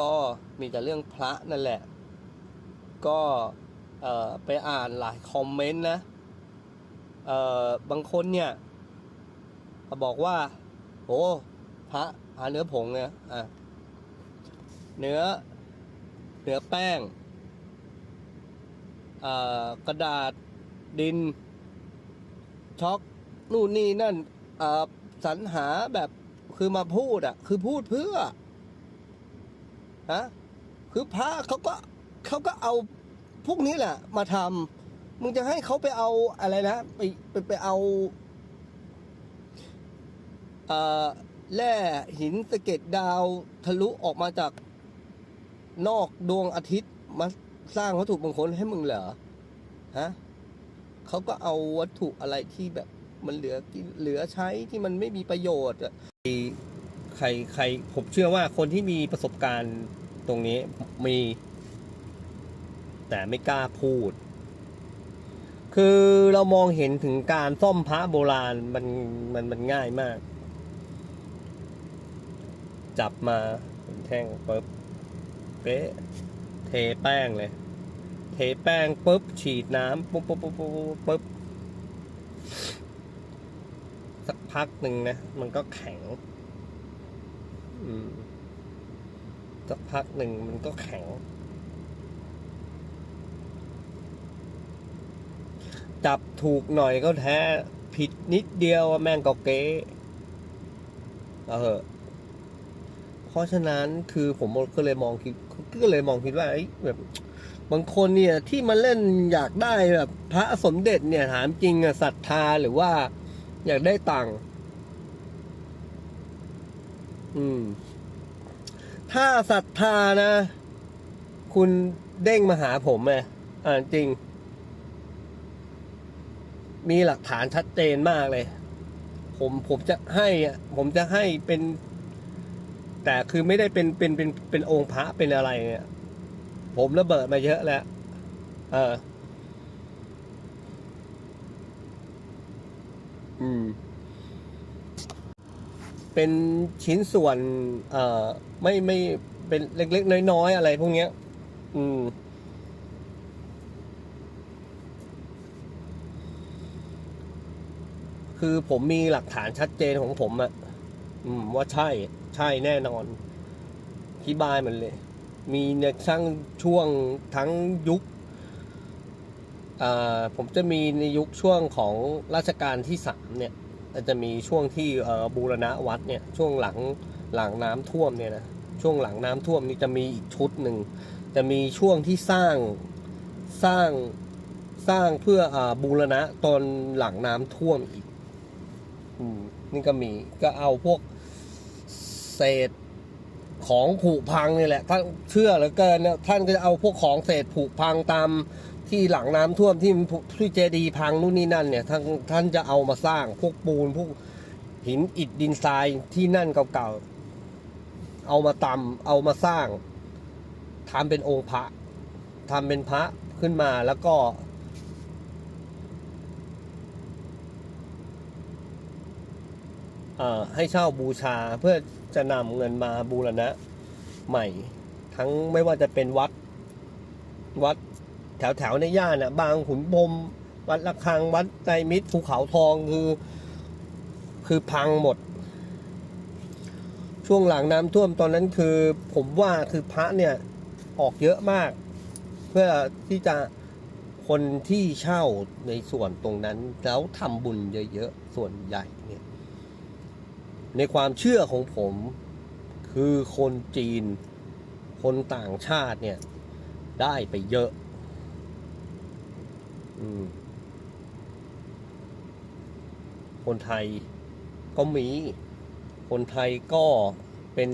ก็มีแต่เรื่องพระนั่นแหละ ก็ไปอ่านหลายคอมเมนต์นะบางคนเนี่ยบอกว่าโอ้พระพระเนื้อผงเนี่ยเนื้อเนื้อแป้งกระดาษดิน ช็อกนู่นนี่นั่นสรรหาแบบคือมาพูดอะ คือพูดเพื่อ ฮะคือพระเขาก็เขาก็เอาพวกนี้แหละ มาทำมึงจะให้เขาไปเอาอะไรนะไปไปไปเอาเออแร่หินสะเก็ดดาวทะลุออกมาจากนอกดวงอาทิตย์มาสร้างวัตถุมงคลให้มึงเหรอฮะเขาก็เอาวัตถุอะไรที่แบบมันเหลือกินเหลือใช้ที่มันไม่มีประโยชน์อะ ใครใครผมเชื่อว่าคนที่มีประสบการณ์ตรงนี้มี แต่ไม่กล้าพูด คือเรามองเห็นถึงการซ่อมพระโบราณมันมันมันง่ายมาก จับมาเป็นแท่งปุ๊บเป๊ะเทแป้งเลย เทแป้งปุ๊บฉีดน้ำปุ๊บปุ๊บปุ๊บปุ๊บปุ๊บสักพักหนึ่งนะ มันก็แข็ง สักพักหนึ่งมันก็แข็ง จับถูกหน่อยก็แท้ ผิดนิดเดียวแม่งก็เก๊เอเหอเพราะฉะนั้นคือผมก็เลยมองคิดก็เลยมองคิดว่าเอ้แบบบางคนเนี่ยที่มาเล่นอยากได้แบบพระสมเด็จเนี่ยถามจริงอะศรัทธาหรือว่าอยากได้ตังค์ อืม ถ้าศรัทธานะ คุณเด้งมาหาผมไงอ่าจริง มีหลักฐานชัดเจนมากเลย ผมผมจะให้อะผมจะให้เป็น แต่คือไม่ได้เป็นเป็นเป็นเป็นองค์พระเป็นอะไรเนี่ย ผมระเบิดมาเยอะแล้ว เออ อืม เป็นชิ้นส่วนเอ่อไม่ไม่เป็นเล็ก ๆ น้อย ๆ อะไรพวกเนี้ย อืม คือผมมีหลักฐานชัดเจนของผมอะอืม ว่าใช่ ใช่แน่นอนที่บายมันเลย มีในทั้งช่วงทั้งยุคผมจะมีในยุคช่วงของรัชกาลที่สามเนี่ย จะมีช่วงที่บูรณะวัดเนี่ยช่วงหลังหลังน้ำท่วมเนี่ยนะช่วงหลังน้ำท่วมนี่จะมีอีกชุดหนึ่งจะมีช่วงที่สร้างสร้างสร้างเพื่ออบูรณะตอนหลังน้ำท่วมอีกอนี่ก็มีก็เอาพวกเศษของผุพังนี่แหละท่านเชื่อเหลือเกินเนี่ยท่านก็จะเอาพวกของเศษผุพังตาม ที่หลังน้ำท่วมที่มันผุที่เจดีพังนู่นนี่นั่นเนี่ยท่านท่านจะเอามาสร้างพวกปูนพวกหินอิฐดินทรายที่นั่นเก่าๆเอามาตำเอามาสร้างทำเป็นองค์พระทำเป็นพระขึ้นมาแล้วก็เอ่อให้เช่าบูชาเพื่อจะนำเงินมาบูรณะใหม่ ทั้งไม่ว่าจะเป็นวัดวัด แถวแถวๆในย่านน่ะ บางขุนพรมวัดระฆังวัดไตรมิตรภูเขาทองคือ คือพังหมด ช่วงหลังน้ำท่วมตอนนั้นคือ ผมว่าคือพระเนี่ยออกเยอะมาก เพื่อที่จะคนที่เช่าในส่วนตรงนั้น แล้วทำบุญเยอะๆ ส่วนใหญ่เนี่ยในความเชื่อของผม คือคนจีน คนต่างชาติเนี่ย ได้ไปเยอะ คนไทยก็มี คนไทยก็เป็น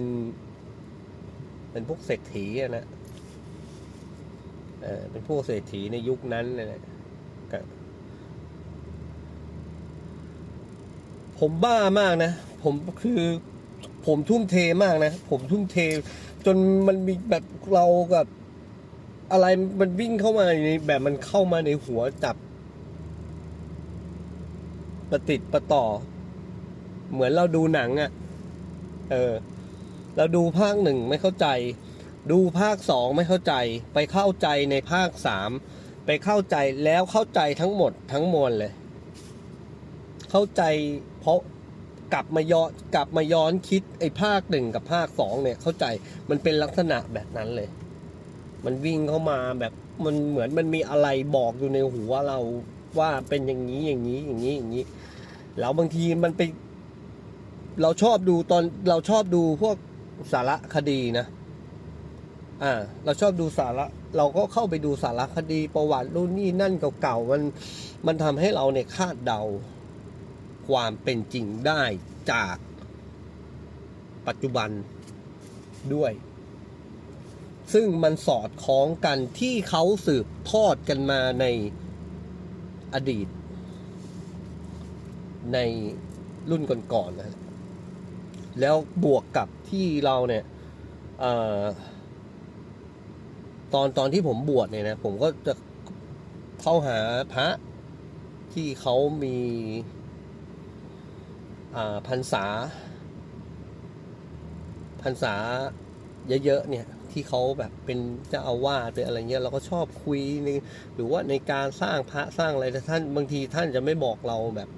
เป็นพวกเศรษฐีอะนะเออเป็นพวกเศรษฐีในยุคนั้นนะนะก็ผมบ้ามากนะ ผมคือผมทุ่มเทมากนะ ผมทุ่มเท จนมันมีแบบเรากับ อะไรมันวิ่งเข้ามาในแบบมันเข้ามาในหัวจับประติดประต่อ เหมือนเราดูหนังอะ่ะ เออ เราดูภาคหนึ่งไม่เข้าใจ ดูภาคสองไม่เข้าใจ ไปเข้าใจในภาคสามไปเข้าใจแล้วเข้าใจทั้งหมดทั้งมวลเลย เข้าใจเพราะกลับมาย้อนกลับมาย้อนคิดไอ้ภาคหนึ่งกับภาคสองเนี่ย เข้าใจมันเป็นลักษณะแบบนั้นเลย มันวิ่งเข้ามาแบบมันเหมือนมันมีอะไรบอกอยู่ในหัวเราว่าเป็นอย่างนี้อย่างนี้อย่างนี้อย่างนี้แล้วบางทีมันไป เราชอบดูตอนเราชอบดูพวกสารคดีนะ อ่า เราชอบดูสาระ เราก็เข้าไปดูสารคดีประวัติรุ่นนี่นั่นเก่าๆมันมันทำให้เราเนี่ยคาดเดา ความเป็นจริงได้จากปัจจุบันด้วย ซึ่งมันสอดคล้องกันที่เขาสืบทอดกันมาในอดีต ในรุ่นก่อนๆนะฮะแล้วบวกกับที่เราเนี่ยอตอนตอนที่ผมบวชเนี่ยนะ ผมก็จะเข้าหาพระที่เขามีพรรษาพรรษาเยอะๆเนี่ย ที่เขาแบบเป็นเจ้าอาวาสเป็นอะไรเงี้ยเราก็ชอบคุยในหรือว่าในการสร้างพระสร้างอะไรแต่ท่านบางทีท่านจะไม่บอกเราแบบ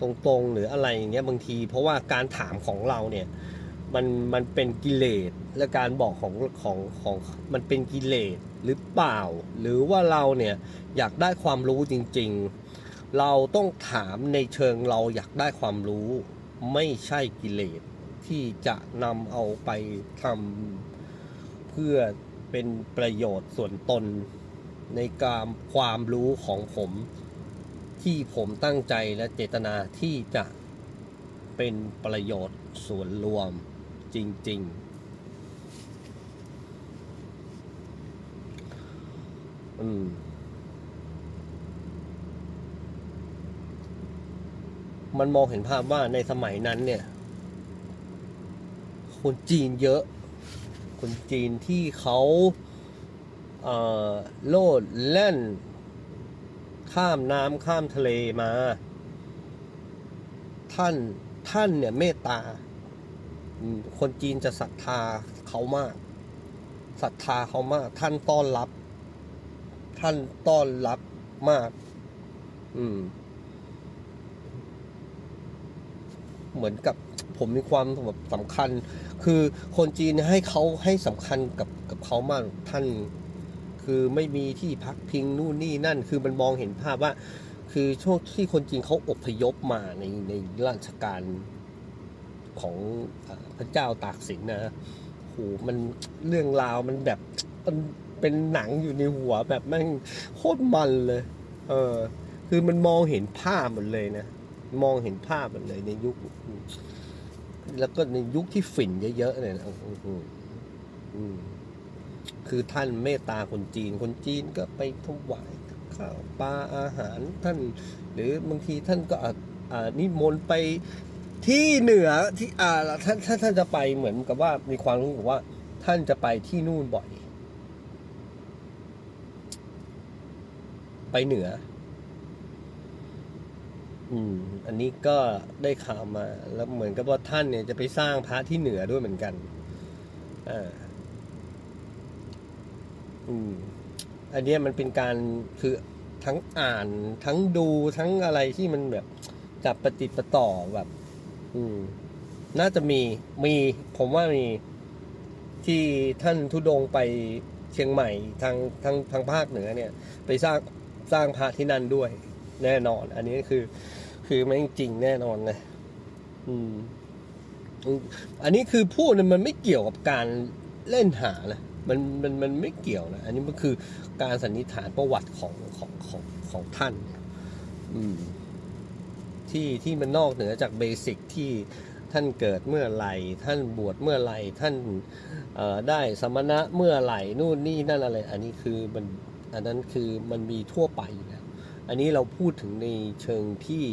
ตรงๆ หรืออะไรอย่างเงี้ยบางที เพราะว่าการถามของเราเนี่ยมันมันเป็นกิเลสและการบอกของของของมันเป็นกิเลสหรือเปล่า หรือว่าเราเนี่ยอยากได้ความรู้จริง ๆ เราต้องถามในเชิงเราอยากได้ความรู้ ไม่ใช่กิเลสที่จะนำเอาไปทำ พื่อเป็นประโยชน์ส่วนตนในการความรู้ของผม ที่ผมตั้งใจและเจตนาที่จะเป็นประโยชน์ส่วนรวมจริง ๆ อืมมันมองเห็นภาพว่าในสมัยนั้นเนี่ย คนจีนเยอะ คนจีนที่เขาเโลดแล่น ข้ามน้ำข้ามทะเลมา ท่านท่านเนี่ยเมตตา คนจีนจะศรัทธาเขามากศรัทธาเขามาก ท่านต้อนรับ ท่านต้อนรับมาก อืม เหมือนกับผมมีความแบบสำคัญ คือคนจีนให้เขาให้สำคัญกับกับเขามากท่าน คือไม่มีที่พักพิงนู่นนี่นั่น คือมันมองเห็นภาพว่า คือช่วงที่คนจีนเขาอพยพมาในในราชการของอพระเจ้าตากสินนะโหมันเรื่องราวมันแบบมันเป็นหนังอยู่ในหัวแบบแม่งโคตรมันเลย เออ คือมันมองเห็นภาพหมดเลยนะ มองเห็นภาพหมดเลยในยุค แล้วก็ในยุคที่ฝิ่นเยอะๆเนี่ยนะคือท่านเมตตาคนจีน คนจีนก็ไปถวายข้าวปลาอาหารท่าน หรือบางทีท่านก็อ่านิมนต์ไปที่เหนือที่อ่าท่านท่านท่านจะไปเหมือนกับว่ามีความรู้สึกว่า ท่านจะไปที่นู่นบ่อย ไปเหนือ อืม อันนี้ก็ได้ข่าวมาแล้วเหมือนกับว่าท่านเนี่ยจะไปสร้างพระที่เหนือด้วยเหมือนกันอ่าอืม อันเนี้ยมันเป็นการคือทั้งอ่านทั้งดูทั้งอะไรที่มันแบบจับประติประต่อแบบ อืม น่าจะมีมีผมว่ามีที่ท่านทุดงไปเชียงใหม่ทางทางทางภาคเหนือเนี่ย ไปสร้างสร้างพระที่นั่นด้วย แน่นอน อันนี้คือ คือไม่จริงแน่นอนเลยอืม อันนี้คือพูดมันไม่เกี่ยวกับการเล่นหานะมันมันมันไม่เกี่ยวนะ อันนี้มันคือการสันนิษฐานประวัติของของของของท่านเนี่ยอืม ที่ที่มันนอกเหนือจากเบสิกที่ท่านเกิดเมื่อไหร่ ท่านบวชเมื่อไหร่ ท่านได้สมณะเมื่อไหร่ นู่นนี่นั่นอะไร อันนี้คือมัน อันนั้นคือมันมีทั่วไปอยู่แล้ว อันนี้เราพูดถึงในเชิงที่